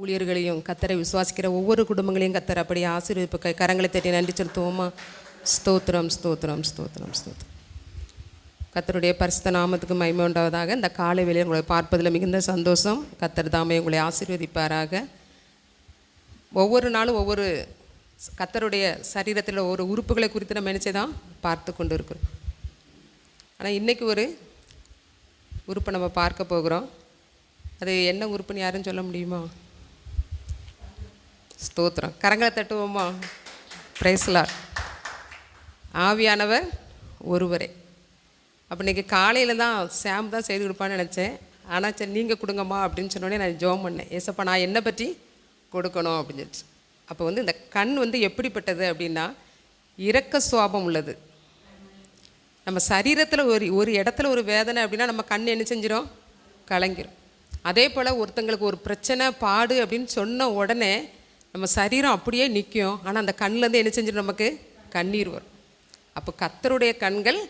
ஊழியர்களையும் கத்தரை விசுவாசிக்கிற ஒவ்வொரு குடும்பங்களையும் கத்தர் அப்படி ஆசீர்வதிப்பு க- கரங்களை தட்டி நன்றி செலுத்துவோமா? ஸ்தோத்திரம் ஸ்தோத்திரம் ஸ்தோத்திரம் ஸ்தோத்திரம். கத்தருடைய பரிசுத்த நாமத்துக்கு மகிமை உண்டாவதாக. இந்த காலை வேளையில் உங்களை பார்ப்பதில் மிகுந்த சந்தோஷம். கத்தர் தாமே உங்களை ஆசீர்வதிப்பாராக. ஒவ்வொரு நாளும் ஒவ்வொரு கத்தருடைய சரீரத்தில் ஒரு உறுப்புகளை குறித்து நம்ம நினச்சி தான் பார்த்து கொண்டு இருக்கிறோம் ஆனால் இன்றைக்கி ஒரு உறுப்பை நம்ம பார்க்க போகிறோம். அது என்ன உறுப்புன்னு யாரும் சொல்ல முடியுமா? ஸ்தோத்திரம். கரங்களை தட்டுவோமா? பிரைஸ்லார் ஆவியானவர் ஒருவரே. அப்போ இன்றைக்கி காலையில் தான் சாம் தான் செய்து கொடுப்பான்னு நினச்சேன். ஆனால் சரி நீங்கள் கொடுங்கம்மா அப்படின்னு சொன்னோடனே நான் ஜோம் பண்ணேன். ஏசப்பா நான் என்னை பற்றி கொடுக்கணும் அப்படின்னு சொல்லிட்டு. அப்போ வந்து இந்த கண் வந்து எப்படிப்பட்டது அப்படின்னா இரக்க சுவாபம் உள்ளது. நம்ம சரீரத்தில் ஒரு ஒரு இடத்துல ஒரு வேதனை அப்படின்னா நம்ம கண் என்ன செஞ்சிடும் கலங்கிரும். அதே போல் ஒருத்தங்களுக்கு ஒரு பிரச்சனை பாடு அப்படின்னு சொன்ன உடனே நம்ம சரீரம் அப்படியே நிற்கும் ஆனால் அந்த கண்ணிலேருந்து என்ன செஞ்சிடும் நமக்கு? கண்ணீர் வரும். அப்போ கத்தருடைய கண்கள்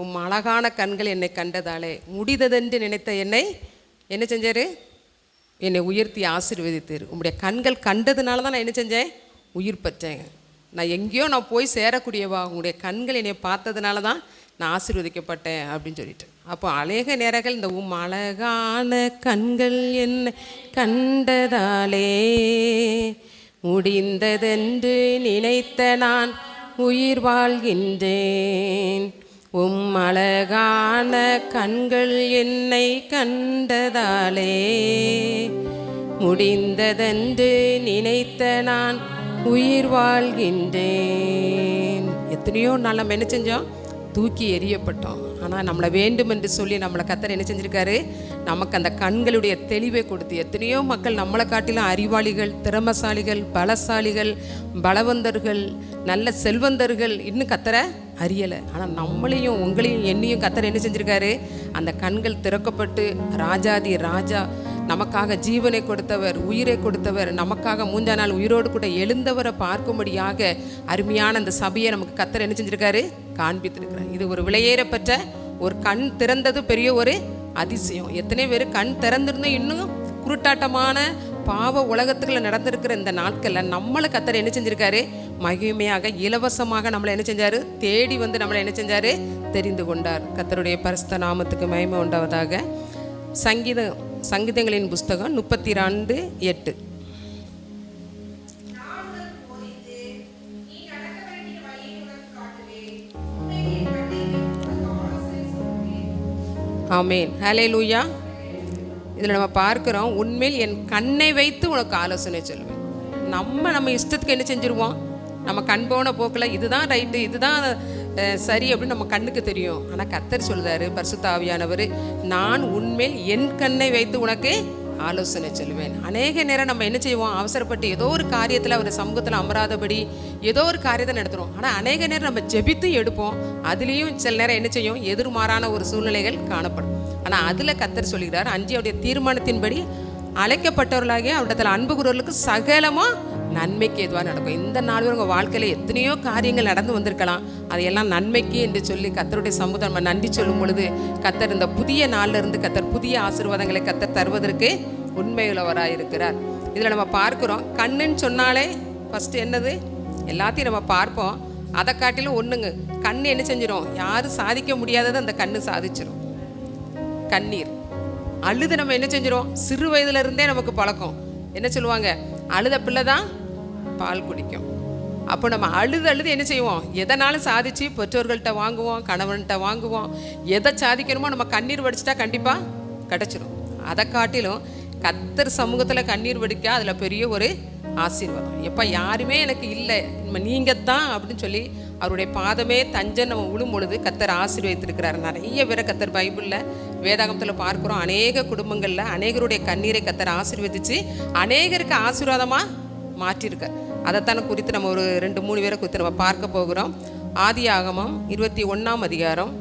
உம் அழகான கண்கள் என்னை கண்டதாலே. முடிததென்று நினைத்த என்னை என்ன செஞ்சார்? என்னை உயர்த்தி ஆசீர்வதித்தார். உங்களுடைய கண்கள் கண்டதுனால தான் நான் என்ன செஞ்சேன்? உயிர் பச்சேங்க நான் எங்கேயோ நான் போய் சேரக்கூடியவா? உங்களுடைய கண்கள் என்னை பார்த்ததுனால தான் நான் ஆசீர்வதிக்கப்பட்டேன் அப்படின்னு சொல்லிட்டு. அப்போ அழக நேரங்கள் இந்த உம் அழகான கண்கள் என்ன கண்டதாலே. முடிந்ததென்று நினைத்த நான் உயிர் வாழ்கின்றேன். உம் அழகான கண்கள் என்னை கண்டதாலே முடிந்ததென்று நினைத்த நான் உயிர் வாழ்கின்றேன். எத்தனையோ நாள் நம்ம என்ன செஞ்சோம்? தூக்கி எறியப்பட்டோம். ஆனால் நம்மளை வேண்டும் என்று சொல்லி நம்மளை கத்தர் என்ன செஞ்சுருக்காரு? நமக்கு அந்த கண்களுடைய தெளிவை கொடுத்து எத்தனையோ மக்கள் நம்மளை காட்டிலும் அறிவாளிகள் திறமசாலிகள் பலசாலிகள் பலவந்தர்கள் நல்ல செல்வந்தர்கள். இன்னும் கத்தரை அறியலை. ஆனால் நம்மளையும் உங்களையும் என்னையும் கத்துற என்ன செஞ்சுருக்காரு? அந்த கண்கள் திறக்கப்பட்டு ராஜாதி ராஜா நமக்காக ஜீவனை கொடுத்தவர் உயிரை கொடுத்தவர் நமக்காக மூஞ்சா நாள் உயிரோடு கூட எழுந்தவரை பார்க்கும்படியாக அருமையான அந்த சபையை நமக்கு கத்தர் என்ன செஞ்சுருக்காரு? காண்பித்திருக்கிறார். இது ஒரு விலையேறப்பட்ட ஒரு கண் திறந்தது பெரிய ஒரு அதிசயம். எத்தனை பேர் கண் திறந்திருந்தோம் இன்னும் குருட்டாட்டமான பாவ உலகத்துக்குள்ள நடந்திருக்கிற இந்த நாட்களில் நம்மளை கத்தர் என்ன செஞ்சிருக்காரு? மகிமையாக இலவசமாக நம்மளை என்ன செஞ்சாரு? தேடி வந்து நம்மளை என்ன செஞ்சாரு? தெரிந்து கொண்டார். கத்தருடைய பரிசுத்த நாமத்துக்கு மகிமை உண்டாவதாக. சங்கீதம் சங்கீதங்களின் புஸ்தகம் முப்பத்தி ரெண்டு எட்டு. ஆமேன். ஹலே லூயா இதில் நம்ம பார்க்குறோம் உண்மையில் என் கண்ணை வைத்து உனக்கு ஆலோசனை சொல்லுவேன் நம்ம நம்ம இஷ்டத்துக்கு என்ன செஞ்சுருவோம்? நம்ம கண் போன போக்கில் இதுதான் ரைட்டு இதுதான் சரி அப்படின்னு நம்ம கண்ணுக்கு தெரியும். ஆனால் கத்தர் சொல்கிறாரு பரிசுத்தாவியானவர் நான் உண்மையில் என் கண்ணை வைத்து உனக்கு ஆலோசனை சொல்லுவேன். அநேக நேரம் நம்ம என்ன செய்வோம்? அவசரப்பட்டு ஏதோ ஒரு காரியத்தில் அவர் சமூகத்தில் அமராதபடி ஏதோ ஒரு காரியத்தை நடத்துகிறோம் ஆனால் அநேக நேரம் நம்ம ஜெபித்தும் எடுப்போம். அதுலேயும் சில நேரம் என்ன செய்யும்? எதிர்மாறான ஒரு சூழ்நிலைகள் காணப்படும். ஆனால் அதில் கத்தர் சொல்கிறார் அஞ்சு அவருடைய தீர்மானத்தின்படி அழைக்கப்பட்டவர்களாகிய அவரிடத்தில் அன்பு குரலுக்கு சகலமாக நன்மைக்கு எதுவாக நடக்கும். இந்த நாள் உங்கள் வாழ்க்கையில் எத்தனையோ காரியங்கள் நடந்து வந்திருக்கலாம். அதையெல்லாம் நன்மைக்கு என்று சொல்லி கத்தருடைய சமூகம் நம்ம நன்றி சொல்லும் பொழுது கத்தர் இந்த புதிய நாளில் இருந்து கத்தர் புதிய ஆசீர்வாதங்களை கத்தர் தருவதற்கு உண்மையுள்ளவராக இருக்கிறார். இதில் நம்ம பார்க்குறோம். கண்ணுன்னு சொன்னாலே ஃபஸ்ட்டு என்னது? எல்லாத்தையும் நம்ம பார்ப்போம். அதை காட்டிலும் ஒன்றுங்க கண் என்ன செஞ்சிடும் யாரும் சாதிக்க முடியாததை அந்த கண்ணு சாதிச்சிடும் கண்ணீர். அழுது நம்ம என்ன செஞ்சிடும் சிறு வயதுலேருந்தே நமக்கு பழக்கம். என்ன சொல்லுவாங்க? அழுத பிள்ளை தான் பால் குடிக்கும். அப்போ நம்ம அழுது அழுது என்ன செய்வோம்? எதனாலும் சாதிச்சு பெற்றோர்கள்ட்ட வாங்குவோம் கணவன்கிட்ட வாங்குவோம். எதை சாதிக்கணுமோ நம்ம கண்ணீர் வடிச்சிட்டா கண்டிப்பாக கிடச்சிரும். அதை காட்டிலும் கத்தர் சமூகத்தில் கண்ணீர் வடிக்க அதில் பெரிய ஒரு ஆசீர்வாதம். எப்போ யாருமே எனக்கு இல்லை நம்ம நீங்கள் தான் அப்படின்னு சொல்லி அவருடைய பாதமே தஞ்சை நம்ம விழும் பொழுது கத்தர் ஆசீர்வதித்திருக்கிறார். நிறைய பேரை கத்தர் பைபிளில் வேதாகமத்தில் பார்க்குறோம். அநேக குடும்பங்களில் அநேகருடைய கண்ணீரை கத்தரை ஆசீர்வதித்து அநேகருக்கு ஆசீர்வாதமாக மாற்றிருக்கார். அதைத்தானே குறித்து நம்ம ஒரு ரெண்டு மூணு பேரை குறித்து நம்ம பார்க்க போகிறோம். ஆதி ஆகமம் இருபத்தி ஒன்றாம் அதிகாரம்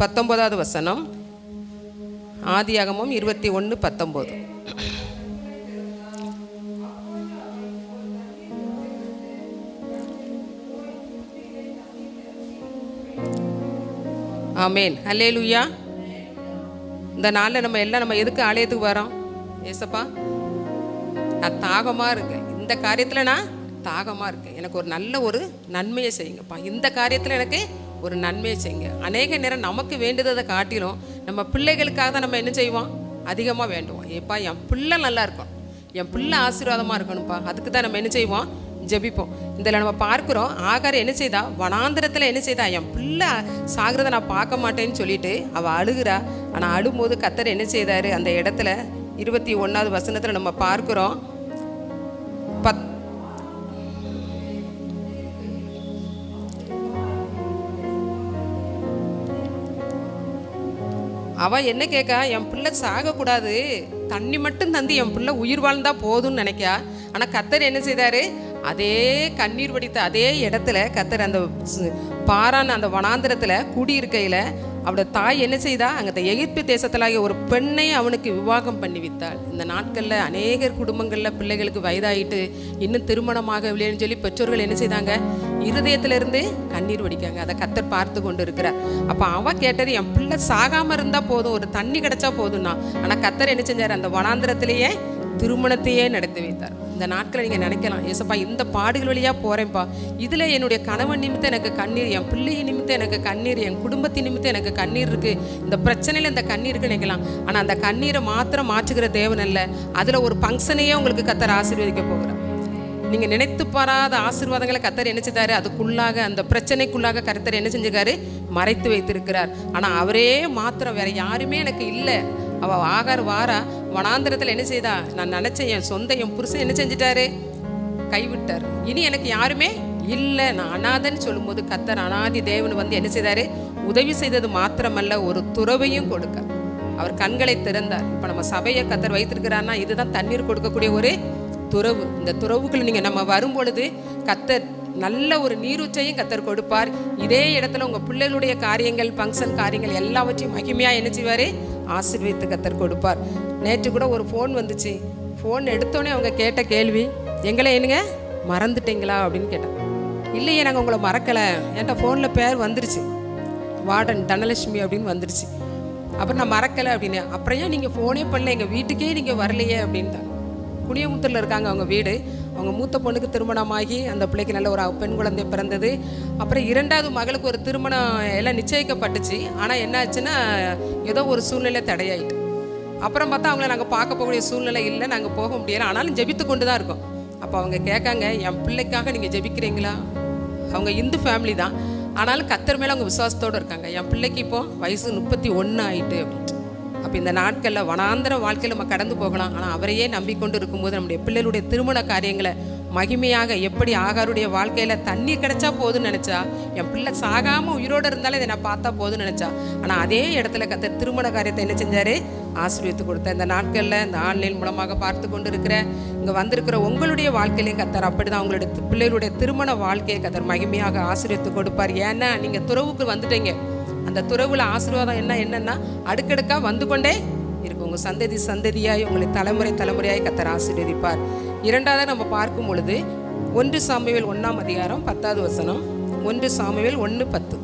பத்தொன்பதாவது வசனம். ஆதி ஆகமம் இருபத்தி ஒன்று பத்தொம்போது ஆமேன். லுய்யா இந்த நாளில் நம்ம எல்லாம் நம்ம எதுக்கு ஆலயத்துக்கு வரோம்? ஏசப்பா நான் தாகமாக இருக்கேன். இந்த காரியத்தில் நான் தாகமாக இருக்கேன். எனக்கு ஒரு நல்ல ஒரு நன்மையை செய்யுங்கப்பா. இந்த காரியத்தில் எனக்கு ஒரு நன்மையை செய்யுங்க. அநேக நேரம் நமக்கு வேண்டியதை காட்டிலும் நம்ம பிள்ளைகளுக்காக தான் நம்ம என்ன செய்வோம்? அதிகமாக வேண்டுவோம். ஏப்பா என் பிள்ளை நல்லா இருக்கும் என் பிள்ளை ஆசீர்வாதமாக இருக்கணும்ப்பா. அதுக்கு தான் நம்ம என்ன செய்வோம்? ஜெபிப்போம். இதில் நம்ம பார்க்குறோம் ஆகார் என்ன செய்தா? வனாந்திரத்தில் என்ன செய்தா? என் பிள்ளை சாகிறத நான் பார்க்க மாட்டேன்னு சொல்லிட்டு அவள் அழுகிறா. ஆனால் அழும்போது கத்தர் என்ன செய்தாரு? அந்த இடத்துல இருபத்தி ஒன்றாவது வசனத்தில் நம்ம பார்க்குறோம். பத் அவன் என்ன கேட்கா என் பிள்ளை சாகக்கூடாது. தண்ணி மட்டும் தந்து என் பிள்ளை உயிர் வாழ்ந்தா போதும்னு நினைக்கா. ஆனால் கத்தர் என்ன செய்தாரு? அதே கண்ணீர் வடித்த அதே இடத்துல கத்தர் அந்த ஸ்- பாரான் அந்த வனாந்திரத்தில் குடியிருக்கையில் அவட தாய் என்ன செய்தா? அங்கே எகிப்து தேசத்திலாகிய ஒரு பெண்ணை அவனுக்கு விவாகம் பண்ணி வித்தாள். இந்த நாட்களில் அநேகர் குடும்பங்களில் பிள்ளைகளுக்கு வயதாயிட்டு இன்னும் திருமணமாகவில்லைன்னு சொல்லி பெற்றோர்கள் என்ன செய்தாங்க? இருதயத்திலிருந்து கண்ணீர் வடிக்காங்க. அதை கத்தர் பார்த்து கொண்டு இருக்கிறார் அப்போ அவ கேட்டது என் பிள்ளை சாகாமல் இருந்தால் போதும். ஒரு தண்ணி கிடைச்சா போதும்னா. ஆனால் கத்தர் என்ன செஞ்சார்? அந்த வனாந்திரத்திலேயே திருமணத்தையே நடத்தி வைத்தார். இந்த நாட்களை நீங்கள் நினைக்கலாம். ஏசப்பா இந்த பாடுகள் வழியாக போகிறேன்ப்பா இதில் என்னுடைய கணவன் நிமித்தம் எனக்கு கண்ணீர் என் பிள்ளை நிமித்தம் எனக்கு கண்ணீர் என் குடும்பத்தின் நிமித்தம் எனக்கு கண்ணீர் இருக்குது இந்த பிரச்சனையில் இந்த கண்ணீருக்கு நினைக்கலாம். ஆனால் அந்த கண்ணீரை மாத்திரம் மாற்றுகிற தேவன் அல்ல. அதில் ஒரு ஃபங்க்ஷனையே உங்களுக்கு கத்தர் ஆசீர்வதிக்க போகிறார். நீங்கள் நினைத்து பாராத ஆசீர்வாதங்களை கத்தர் என்ன செய்தார்? அதுக்குள்ளாக அந்த பிரச்சனைக்குள்ளாக கருத்தர் என்ன செஞ்சிருக்காரு மறைத்து வைத்திருக்கிறார். ஆனால் அவரே மாத்திரம் வேற யாருமே எனக்கு இல்லை. அவ ஆகார் வாரா வனாந்திரத்தில் என்ன செய்தா? நான் நினச்சேன் என் சொந்த என் புருஷன் என்ன செஞ்சிட்டாரு? கைவிட்டார். இனி எனக்கு யாருமே இல்லை. நான் அனாதன்னு சொல்லும்போது கத்தர் அனாதி தேவன் வந்து என்ன செய்தாரு? உதவி செய்தது மாத்திரமல்ல ஒரு துறவையும் கொடுக்க. அவர் கண்களை திறந்தார். இப்போ நம்ம சபையை கத்தர் வைத்திருக்கிறான்னா இதுதான் தண்ணீர் கொடுக்கக்கூடிய ஒரு துறவு. இந்த துறவுக்குள்ள நீங்கள் நம்ம வரும்பொழுது கத்தர் நல்ல ஒரு நீரூற்றையும் கத்தர் கொடுப்பார். இதே இடத்துல உங்கள் பிள்ளைகளுடைய காரியங்கள் ஃபங்க்ஷன் காரியங்கள் எல்லாவற்றையும் மகிமையாக என்ன செய்வார்? ஆசீர்வதித்து கத்தர் கொடுப்பார். நேற்று கூட ஒரு ஃபோன் வந்துச்சு. ஃபோன் எடுத்தோடனே அவங்க கேட்ட கேள்வி எங்களை என்னங்க மறந்துட்டீங்களா? அப்படின்னு கேட்டேன். இல்லையே நாங்கள் உங்களை மறக்கலை. என்கிட்ட ஃபோனில் பேர் வந்துருச்சு. வார்டன் தனலட்சுமி அப்படின்னு வந்துருச்சு. அப்புறம் நான் மறக்கலை அப்படின்னு. அப்புறம் ஏன் நீங்கள் ஃபோனே பண்ணல? எங்கள் வீட்டுக்கே நீங்கள் வரலையே அப்படின்ட்டாங்க. குனியமுத்தூரில் இருக்காங்க அவங்க வீடு. அவங்க மூத்த பொண்ணுக்கு திருமணமாகி அந்த பிள்ளைக்கு நல்ல ஒரு பெண் குழந்தை பிறந்தது. அப்புறம் இரண்டாவது மகளுக்கு ஒரு திருமணம் எல்லாம் நிச்சயிக்கப்பட்டுச்சு. ஆனால் என்னாச்சுன்னா ஏதோ ஒரு சூழ்நிலை தடையாயிட்டு. அப்புறம் பார்த்தா அவங்கள நாங்கள் பார்க்க போகக்கூடிய சூழ்நிலை இல்லை. நாங்கள் போக முடியலை. ஆனாலும் ஜெபித்து கொண்டு தான் இருக்கோம். அப்போ அவங்க கேட்காங்க என் பிள்ளைக்காக நீங்கள் ஜெபிக்கிறீங்களா? அவங்க இந்து ஃபேமிலி தான். ஆனாலும் கத்தர் மேலே அவங்க விசுவாசத்தோடு இருக்காங்க. என் பிள்ளைக்கு இப்போ வயசு முப்பத்தி ஒன்று ஆயிட்டு அப்படின்ட்டு. அப்போ இந்த நாட்களில் வனாந்திர வாழ்க்கையில் நம்ம கடந்து போகலாம். ஆனால் அவரையே நம்பிக்கொண்டு இருக்கும்போது நம்முடைய பிள்ளைகளுடைய திருமண காரியங்களை மகிமையாக எப்படி ஆகாருடைய வாழ்க்கையில் தண்ணி கிடைச்சா போதும்னு நினச்சா? என் பிள்ளை சாகாமல் உயிரோடு இருந்தாலும் இதை நான் பார்த்தா போதும்னு நினச்சா? ஆனால் அதே இடத்துல கத்த திருமண காரியத்தை என்ன செஞ்சார்? ஆசீர்வதித்து கொடுத்த இந்த நாட்களில் இந்த ஆன்லைன் மூலமாக பார்த்து கொண்டு இருக்கிற இங்கே வந்திருக்கிற உங்களுடைய வாழ்க்கையிலையும் கத்தர் அப்படி தான் உங்களுடைய பிள்ளைகளுடைய திருமண வாழ்க்கையை கத்தர் மகிமையாக ஆசீர்வதித்து கொடுப்பார். ஏன்னா நீங்கள் துறவுக்கு வந்துட்டீங்க. அந்த துறவுல ஆசீர்வாதம் என்ன என்னன்னா அடுக்கடுக்கா வந்து கொண்டே இருக்கும் உங்கள் சந்ததி சந்ததியாய் உங்களை தலைமுறை தலைமுறையாய் கத்தர் ஆசீர்வதிப்பார். இரண்டாவது நம்ம பார்க்கும் பொழுது ஒன்று சாமுவேல் ஒன்றாம் அதிகாரம் பத்தாவது வசனம். ஒன்று சாமுவேல் ஒன்று பத்து.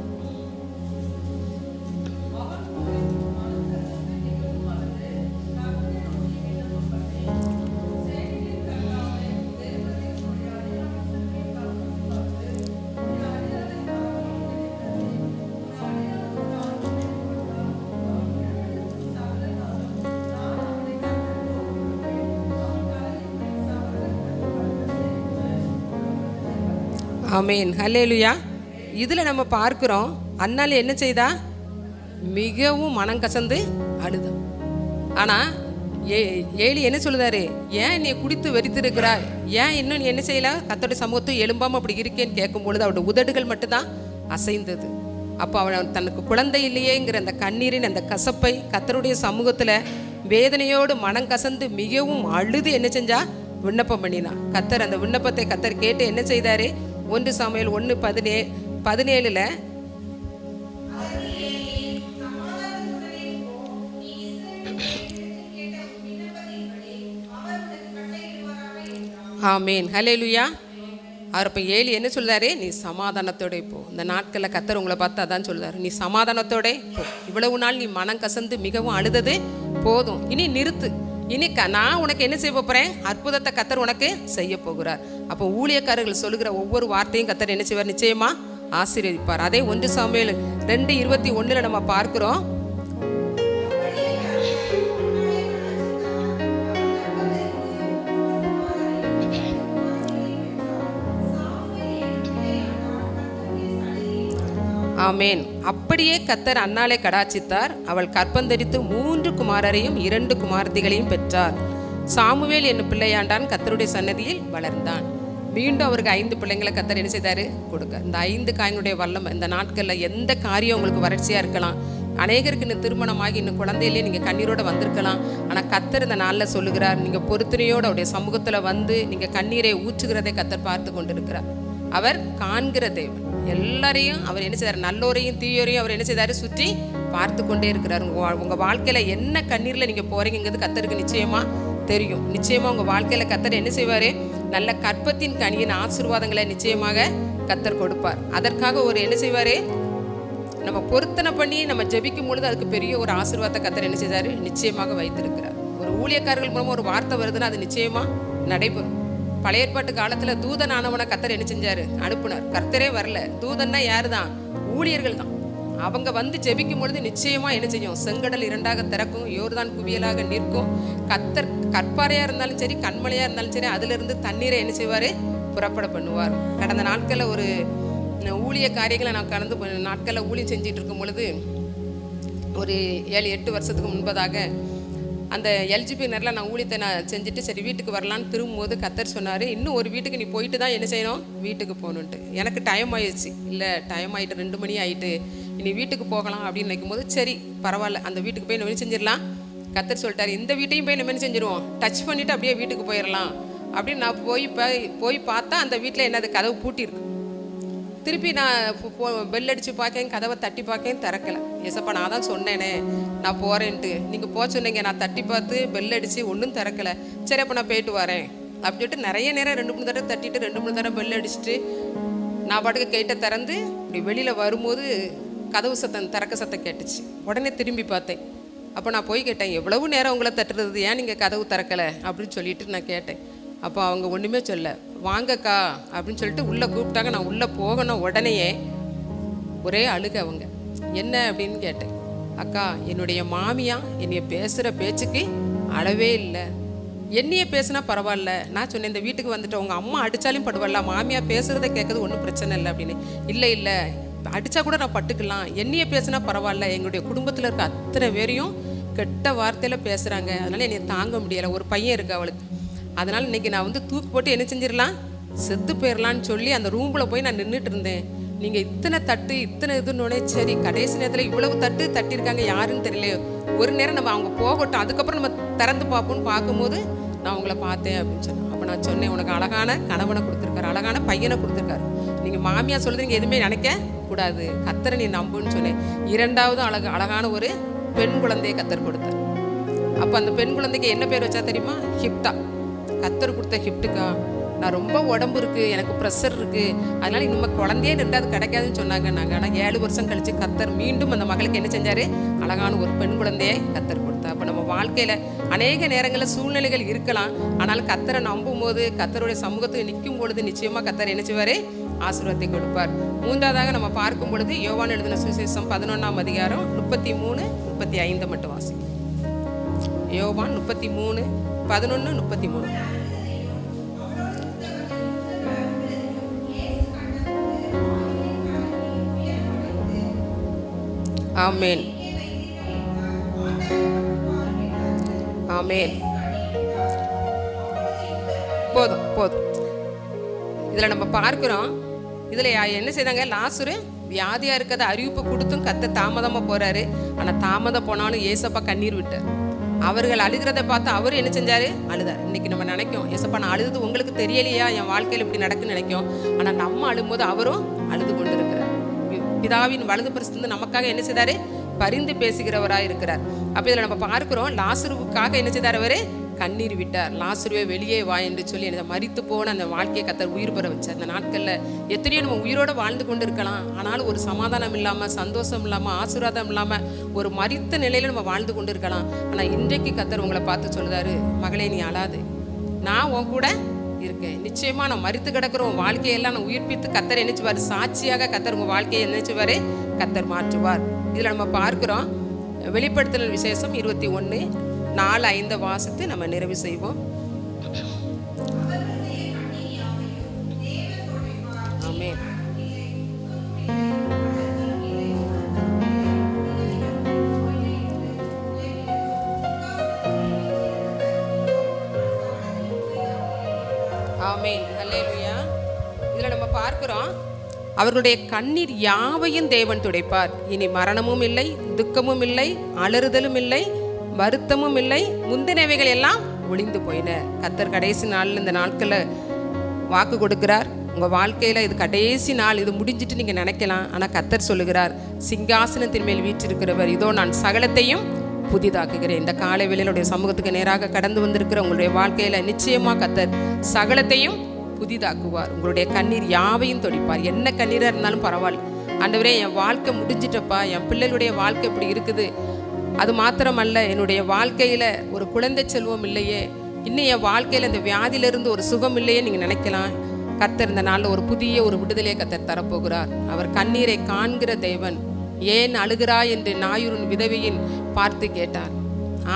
அமேன் ஹலேலுயா இதில் நம்ம பார்க்குறோம் அண்ணால் என்ன செய்தா? மிகவும் மனம் கசந்து அழுது. ஆனால் ஏ ஏலி என்ன சொல்லுதாரு? ஏன் நீ குடித்து வெறித்திருக்கிறாய்? ஏன் இன்னும் நீ என்ன செய்யல? கத்தோட சமூகத்தை எலும்பாமல் அப்படி இருக்கேன்னு கேட்கும் பொழுது அவரோட உதடுகள் மட்டும்தான் அசைந்தது. அப்போ அவன் தனக்கு குழந்தை இல்லையேங்கிற அந்த கண்ணீரின் அந்த கசப்பை கத்தருடைய சமூகத்தில் வேதனையோடு மனம் கசந்து மிகவும் அழுது என்ன செஞ்சா? விண்ணப்பம் பண்ணினான். கத்தர் அந்த விண்ணப்பத்தை கத்தர் கேட்டு என்ன செய்தாரு? ஒன்று சமையல் ஒன்று பதினே பதினேழுல. ஆமேன். ஹலேலுயா அவர் இப்போ ஏழு என்ன சொல்கிறாரு நீ சமாதானத்தோட போ. இந்த நாட்களில் கத்தர் உங்களை பார்த்து அதான் சொல்கிறார் நீ சமாதானத்தோட போ. இவ்வளவு நாள் நீ மனம் கசந்து மிகவும் அழுதது போதும். இனி நிறுத்து. இனி க நான் உனக்கு என்ன செய்ய போகிறேன் அற்புதத்தை கத்தர் உனக்கு செய்ய போகிறார். அப்போ ஊழியக்காரர்கள் சொல்லுகிற ஒவ்வொரு வார்த்தையும் கத்தர் என்ன செய்வார்? நிச்சயமா ஆசீர்வதிப்பார். அதே ஒன்று சமையல் ரெண்டு இருபத்தி ஒன்றில் நம்ம பார்க்குறோம். ஆமேன். அப்படியே கத்தர் அன்னாலே கடாச்சித்தார் அவள் கற்பந்தரித்து மூன்று குமாரரையும் இரண்டு குமார்த்திகளையும் பெற்றார். சாமுவேல் என்னும் பிள்ளையாண்டான் கத்தருடைய சன்னதியில் வளர்ந்தான். மீண்டும் அவருக்கு ஐந்து பிள்ளைங்களை கத்தர் என்ன செய்தாரு? கொடுக்க. இந்த ஐந்து காயினுடைய வல்லம் இந்த நாட்களில் எந்த காரியம் உங்களுக்கு வறட்சியாக இருக்கலாம். அநேகருக்கு இன்னும் திருமணமாகி இன்னும் குழந்தையிலே நீங்கள் கண்ணீரோடு வந்திருக்கலாம். ஆனால் கத்தர் இந்த நாளில் சொல்லுகிறார் நீங்கள் பொறுத்துணையோடு அவருடைய சமூகத்தில் வந்து நீங்கள் கண்ணீரை ஊற்றுகிறதை கத்தர் பார்த்து கொண்டிருக்கிறார். அவர் காண்கிற தேவன். எல்லாரையும் அவர் என்ன செய்தார்? நல்லோரையும் தீயோரையும் அவர் என்ன செய்தார்? சுற்றி பார்த்து கொண்டே இருக்கிறார். உங்கள் உங்கள் வாழ்க்கையில் என்ன கண்ணீரில் நீங்கள் போகிறீங்கிறது கத்தருக்கு நிச்சயமாக தெரியும். நிச்சயமாக உங்கள் வாழ்க்கையில் கத்தர் என்ன செய்வார்? நல்ல கற்பத்தின் கனியின் ஆசீர்வாதங்களை நிச்சயமாக கத்தர் கொடுப்பார். அதற்காக ஒரு என்ன செய்வார்? நம்ம பொருத்தனை பண்ணி நம்ம ஜபிக்கும் பொழுது அதுக்கு பெரிய ஒரு ஆசீர்வாதத்தை கத்தர் என்ன செய்தார்? நிச்சயமாக வைத்திருக்கிறார். ஒரு ஊழியக்காரர்கள் மூலமாக ஒரு வார்த்தை வருதுன்னா அது நிச்சயமாக நடைபெறும். பழைய ஏற்பாட்டு காலத்தில் தூதன் ஆனவனை கத்தர் என்ன செஞ்சாரு? அனுப்புனார். கர்த்தரே வரல. தூதன்னா யாரு தான் ஊழியர்கள் தான் அவங்க வந்து ஜெபிக்கும் பொழுது நிச்சயமா என்ன செய்யும்? செங்கடல் இரண்டாக திறக்கும் யோர்தான் குவியலாக நிற்கும். கத்தர் கற்பாறையா இருந்தாலும் சரி கண்மலையா இருந்தாலும் சரி அதுல இருந்து தண்ணீரை என்ன செய்வாரு? புறப்பட பண்ணுவார். கடந்த நாட்களில் ஒரு ஊழிய காரியங்களை நான் கடந்து நாட்களில் ஊழியம் செஞ்சிட்டு இருக்கும் பொழுது ஒரு ஏழு எட்டு வருஷத்துக்கு முன்பதாக அந்த எல்ஜிபி நேரில் நான் ஊழியத்தை நான் செஞ்சுட்டு சரி வீட்டுக்கு வரலான்னு திரும்பும்போது கத்தர் சொன்னார் இன்னும் ஒரு வீட்டுக்கு நீ போயிட்டு தான் என்ன செய்யணும்? வீட்டுக்கு போகணுன்ட்டு. எனக்கு டைம் ஆயிடுச்சு. இல்லை டைம் ஆகிட்டு ரெண்டு மணி ஆகிட்டு இனி வீட்டுக்கு போகலாம் அப்படின்னு நினைக்கும் போது சரி பரவாயில்ல அந்த வீட்டுக்கு போய் நம்ம செஞ்சிடலாம்? கத்தர் சொல்லிட்டார் இந்த வீட்டையும் போய் நம்ம செஞ்சிருவோம்? டச் பண்ணிவிட்டு அப்படியே வீட்டுக்கு போயிடலாம். அப்படின்னு நான் போய் போய் பார்த்தா அந்த வீட்டில் என்னது கதவு பூட்டியிருக்கு. திருப்பி நான் பெல் அடித்து பார்க்கேன் கதவை தட்டி பார்க்கேன் திறக்கலை. ஏசப்பா நான் தான் சொன்னேனே. நான் போகிறேன்ட்டு நீங்கள் போக சொன்னீங்க நான் தட்டி பார்த்து பெல் அடித்து ஒன்றும் திறக்கலை. சரி அப்போ நான் போயிட்டு வரேன். அப்படி சொல்லிட்டு நிறைய நேரம் ரெண்டு மூணு தடவை தட்டிட்டு ரெண்டு மூணு தடவை பெல் அடிச்சுட்டு நான் பாட்டுக்கு கேட்டை திறந்து இப்படி வெளியில் வரும்போது கதவு சத்தம் திறக்க சத்தம் கேட்டுச்சு. உடனே திரும்பி பார்த்தேன். அப்போ நான் போய் கேட்டேன் எவ்வளவு நேரம் உங்களை தட்டுறது? ஏன் நீங்கள் கதவு திறக்கலை? அப்படின்னு சொல்லிட்டு நான் கேட்டேன். அப்போ அவங்க ஒன்றுமே சொல்ல வாங்கக்கா அப்படின்னு சொல்லிட்டு உள்ளே கூப்பிட்டாங்க. நான் உள்ளே போகணும் உடனேயே. ஒரே அழுக அவங்க. என்ன அப்படின்னு கேட்டேன். அக்கா என்னுடைய மாமியா என்னைய பேசுகிற பேச்சுக்கு அளவே இல்லை. என்னைய பேசுனா பரவாயில்ல. நான் சொன்னேன் இந்த வீட்டுக்கு வந்துட்டு உங்கள் அம்மா அடித்தாலும் படுவாள்ல மாமியா பேசுகிறத கேட்கறது ஒன்றும் பிரச்சனை இல்லை அப்படின்னு. இல்லை இல்லை. அடித்தா கூட நான் பட்டுக்கலாம். என்னைய பேசுனா பரவாயில்ல. எங்களுடைய குடும்பத்தில் இருக்க அத்தனை பேரையும் கெட்ட வார்த்தையில் பேசுகிறாங்க அதனால் என்னை தாங்க முடியலை. ஒரு பையன் இருக்கு அவளுக்கு. அதனால் இன்றைக்கி நான் வந்து தூக்கு போட்டு என்ன செஞ்சிடலாம்? செத்து போயிடலான்னு சொல்லி அந்த ரூமில் போய் நான் நின்றுட்டு இருந்தேன். நீங்கள் இத்தனை தட்டு இத்தனை இதுன்னு சரி கடைசி நேரத்தில் இவ்வளவு தட்டு தட்டியிருக்காங்க யாருன்னு தெரியல ஒரு நேரம் நம்ம அவங்க போகட்டும் அதுக்கப்புறம் நம்ம திறந்து பார்ப்போம்னு பார்க்கும்போது நான் உங்களை பார்த்தேன் அப்படின்னு சொன்னேன். அப்போ நான் சொன்னேன் உனக்கு அழகான கணவனை கொடுத்துருக்காரு அழகான பையனை கொடுத்துருக்காரு. நீங்கள் மாமியார் சொல்கிறது நீங்கள் எதுவுமே நினைக்க கூடாது. கத்தரை நீ நம்புன்னு சொன்னேன். இரண்டாவது அழகு அழகான ஒரு பெண் குழந்தையை கத்தர் கொடுத்தார். அப்போ அந்த பெண் குழந்தைக்கு என்ன பேர் வச்சா தெரியுமா? ஹிப்தா. கத்தர் கொடுத்த கிஃப்ட்டுக்கா நான் ரொம்ப உடம்பு இருக்குது எனக்கு ப்ரெஷர் இருக்குது அதனால் இனிமேல் குழந்தையே ரெண்டாவது கிடைக்காதுன்னு சொன்னாங்க. நாங்கள் ஆனால் ஏழு வருஷம் கழித்து கத்தர் மீண்டும் அந்த மகளுக்கு என்ன செஞ்சார்? அழகான ஒரு பெண் குழந்தையை கத்தர் கொடுத்தா. அப்போ நம்ம வாழ்க்கையில் அநேக நேரங்களில் சூழ்நிலைகள் இருக்கலாம். ஆனால் கத்தரை நம்பும் போது கத்தருடைய சமூகத்துக்கு நிற்கும் பொழுது நிச்சயமாக கத்தர் என்ன செய்வார்? ஆசீர்வாதத்தை கொடுப்பார். மூன்றாவதாக நம்ம பார்க்கும் பொழுது யோவான் எழுதின சுவிசேஷம் பதினொன்றாம் அதிகாரம் முப்பத்தி மூணு முப்பத்தி ஐந்து மட்டும் வாசிக்கும் யோவான் முப்பத்தி மூணு பதினொன்று முப்பத்தி மூணு ஆமேன். ஆமேன். போதும் போதும். இதில் நம்ம பார்க்குறோம். இதில் என்ன செய்தாங்க? லாசுரு வியாதியாக இருக்கிறத அறிவிப்பு கொடுத்தும் கத்த தாமதமாக போகிறாரு ஆனால் தாமதம் போனாலும் ஏசப்பா கண்ணீர் விட்டார். அவர்கள் அழுகிறத பார்த்து அவர் என்ன செஞ்சார்? அழுதார். இன்னைக்கு நம்ம நினைக்கும் எசப்பா நான் அழுது உங்களுக்கு தெரியலையா? என் வாழ்க்கையில் இப்படி நடக்குன்னு நினைக்கும். ஆனால் நம்ம அழும்போது அவரும் அழுது கொண்டு இருக்கிறார் பிதாவின் வலது பரிசு நமக்காக என்ன செய்தார்? பரிந்து பேசுகிறவராக இருக்கிறார் அப்போ இதில் நம்ம பார்க்குறோம் லாசுருவுக்காக என்ன செய்தார் அவர்? கண்ணீர் விட்டார். லாசுருவே வெளியே வா என்று சொல்லி என்னை மறித்து போன அந்த வாழ்க்கையை கத்தர் உயிர் பெற வச்சார். அந்த நாட்களில் எத்தனையோ நம்ம உயிரோடு வாழ்ந்து கொண்டு இருக்கலாம் ஆனாலும் ஒரு சமாதானம் இல்லாமல் சந்தோஷம் இல்லாமல் ஆசீர்வாதம் இல்லாமல் ஒரு மறித்த நிலையில் நம்ம வாழ்ந்து கொண்டு இருக்கலாம் ஆனால் இன்றைக்கு கத்தர் உங்களை பார்த்து சொல்லுதாரு மகளே நீ அழாது. நான் உன் கூட இருக்கேன். நிச்சயமா நான் மறித்து கிடக்கிற உன் வாழ்க்கையெல்லாம் நான் உயிர்ப்பித்து கத்தர் என்னச்சுவார். சாட்சியாக கத்தர் உங்கள் வாழ்க்கையை என்னச்சுவார் கத்தர் மாற்றுவார். இதில் நம்ம பார்க்குறோம் வெளிப்படுத்தல் விசேஷம் இருபத்தி ஒன்று நாலு ஐந்து வாசத்தை நம்ம நிறைவு செய்வோம். ஆமே ஆமென். அல்லேலூயா இதில் நம்ம பார்க்கிறோம் அவர்களுடைய கண்ணீர் யாவையும் தேவன் துடைப்பார். இனி மரணமும் இல்லை துக்கமும் இல்லை அலறுதலும் இல்லை. வருத்தமும் இல்லை முந்தினவைகள் எல்லாம் ஒளிந்து போயின. கத்தர் கடைசி நாளில் இந்த நாட்களில் வாக்கு கொடுக்கிறார். உங்கள் வாழ்க்கையில் இது கடைசி நாள் இது முடிஞ்சிட்டு நீங்கள் நினைக்கலாம். ஆனால் கத்தர் சொல்லுகிறார் சிங்காசனத்தின் மேல் வீற்றிருக்கிறவர் இதோ நான் சகலத்தையும் புதிதாக்குகிறேன். இந்த காலை வேளையிலுடைய சமூகத்துக்கு நேராக கடந்து வந்திருக்கிற உங்களுடைய வாழ்க்கையில் நிச்சயமாக கத்தர் சகலத்தையும் புதிதாக்குவார். உங்களுடைய கண்ணீர் யாவையும் தொடிப்பார். என்ன கண்ணீராக இருந்தாலும் பரவாயில்ல. ஆண்டவரே என் வாழ்க்கை முடிஞ்சிட்டப்பா. என் பிள்ளைகளுடைய வாழ்க்கை இப்படி இருக்குது. அது மாத்திரமல்ல என்னுடைய வாழ்க்கையில் ஒரு குழந்தை செல்வம் இல்லையே இன்னும் என் வாழ்க்கையில் இந்த வியாதியிலிருந்து ஒரு சுகம் இல்லையே நீங்கள் நினைக்கலாம். கத்தர் இந்த நாளில் ஒரு புதிய ஒரு விடுதலையை கத்தர் தரப்போகிறார். அவர் கண்ணீரை காண்கிற தேவன் ஏன் அழுகிறாய் என்று நாயூரின் விதவியின் பார்த்து கேட்டார்.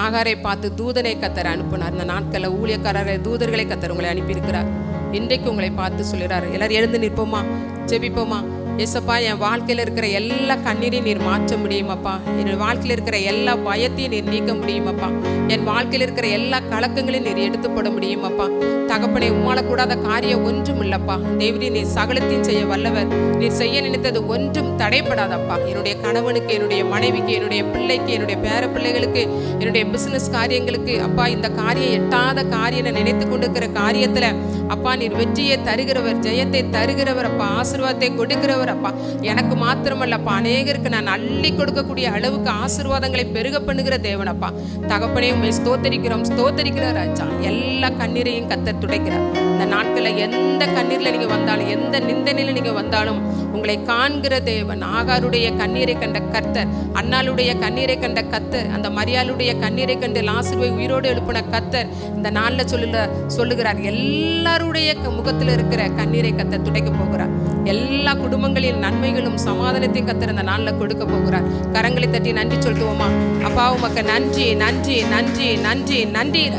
ஆகாரை பார்த்து தூதனை கத்தர் அனுப்பினார். இந்த நாட்களில் ஊழியக்காரரை தூதர்களை கத்தர் உங்களை அனுப்பியிருக்கிறார். இன்றைக்கு உங்களை பார்த்து சொல்கிறார் எல்லாரும் எழுந்து நிற்போமா? ஜெபிப்போமா? ஏசப்பா என் வாழ்க்கையில் இருக்கிற எல்லா கண்ணீரையும் நீர் மாற்ற முடியுமாப்பா? என் வாழ்க்கையில் இருக்கிற எல்லா பயத்தையும் நீர் நீக்க முடியுமாப்பா? என் வாழ்க்கையில் இருக்கிற எல்லா கலக்கங்களையும் நீர் எடுத்து போட முடியுமாப்பா? தகப்பனை உம்மால கூடாத காரியம் ஒன்றும் இல்லப்பா. தேவரி நீர் சகலத்தையும் செய்ய வல்லவர். நீர் செய்ய நினைத்தது ஒன்றும் தடைப்படாதப்பா. என்னுடைய கணவனுக்கு என்னுடைய மனைவிக்கு என்னுடைய பிள்ளைக்கு என்னுடைய பேர பிள்ளைகளுக்கு என்னுடைய பிசினஸ் காரியங்களுக்கு அப்பா இந்த காரியம் எட்டாத காரியம் நினைத்து கொண்டிருக்கிற காரியத்துல அப்பா நீர் வெற்றியை தருகிறவர் ஜெயத்தை தருகிறவர் அப்பா ஆசீர்வாதத்தை கொடுக்கிறவர். அப்பா எனக்கு மாத்திரமல்லப்பா அநேகருக்கு நான் அள்ளி கொடுக்கக்கூடிய அளவுக்கு ஆசீர்வாதங்களை பெருக பண்ணுகிற தேவனப்பா. தகப்பனே உண்மை ஸ்தோத்தரிக்கிறோம் ஸ்தோத்தரிக்கிற ராஜா. எல்லா கண்ணீரையும் கத்தர் துடைக்கிறார். இந்த நாட்களில் எந்த கண்ணீரில் நீங்கள் வந்தாலும் எந்த நிந்தனையில் நீங்கள் வந்தாலும் உங்களை காண்கிற தேவன் ஆகாருடைய கண்ணீரை கண்ட கர்த்தர் அண்ணாளுடைய கண்ணீரை கண்ட கத்தர் அந்த மரியாளுடைய கண்ணீரை கண்டு லாசுருவை உயிரோடு எழுப்பின கத்தர் இந்த நாளில் சொல்லுல சொல்லுகிறார். எல்லாருடைய க- முகத்தில் இருக்கிற கண்ணீரை கத்தர் துடைக்க போகிறார். எல்லா குடும்பங்களில் நன்மைகளும் சமாதானத்தையும் கத்தர் இந்த நாளில் கொடுக்க போகிறார். கரங்களை தட்டி நன்றி சொல்லுவோமா? அப்பா உமக்கு நன்றி நன்றி நன்றி நன்றி நன்றி.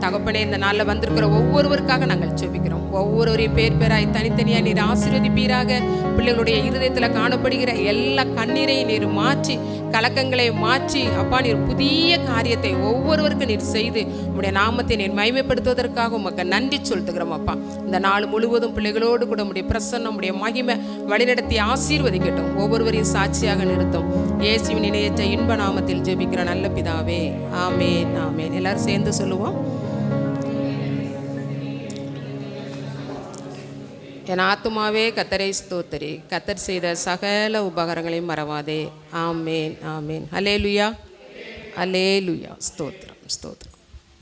தகப்பனே இந்த நாளில் வந்திருக்கிற ஒவ்வொருவருக்காக நாங்கள் ஜெபிக்கிறோம். ஒவ்வொருவரையும் பேர் பேராய் தனித்தனியாக நீர் ஆசீர்வதிப்பீராக. பிள்ளைகளுடைய இருதயத்தில் காணப்படுகிற எல்லா கண்ணீரையும் நீர் மாற்றி கலக்கங்களை மாற்றி அப்பா நீர் புதிய காரியத்தை ஒவ்வொருவருக்கும் நீர் செய்து உம்முடைய நாமத்தை நீர் மகிமைப்படுத்துவதற்காக உமக்கு நன்றி சொல்லுகிறோம் அப்பா. இந்த நாள் முழுவதும் பிள்ளைகளோடு கூட உடைய பிரசன்னம் உடைய மகிமை வழிநடத்தி ஆசீர்வதிக்கட்டும். ஒவ்வொருவரையும் சாட்சியாக நிறுத்தும். இயேசுவின் இணையற்ற இன்ப நாமத்தில் ஜெபிக்கிற நல்ல பிதாவே. ஆமேன் ஆமேன். எல்லாரும் சேர்ந்து சொல்லுவோம். என் ஆத்துமாவே கத்தரை ஸ்தோத்தரி. கத்தர் செய்த சகல உபகாரங்களையும் மறவாதே. ஆமேன் ஆமேன். அலே லுயா அலே லுயா ஸ்தோத்திரம் ஸ்தோத்திரம்.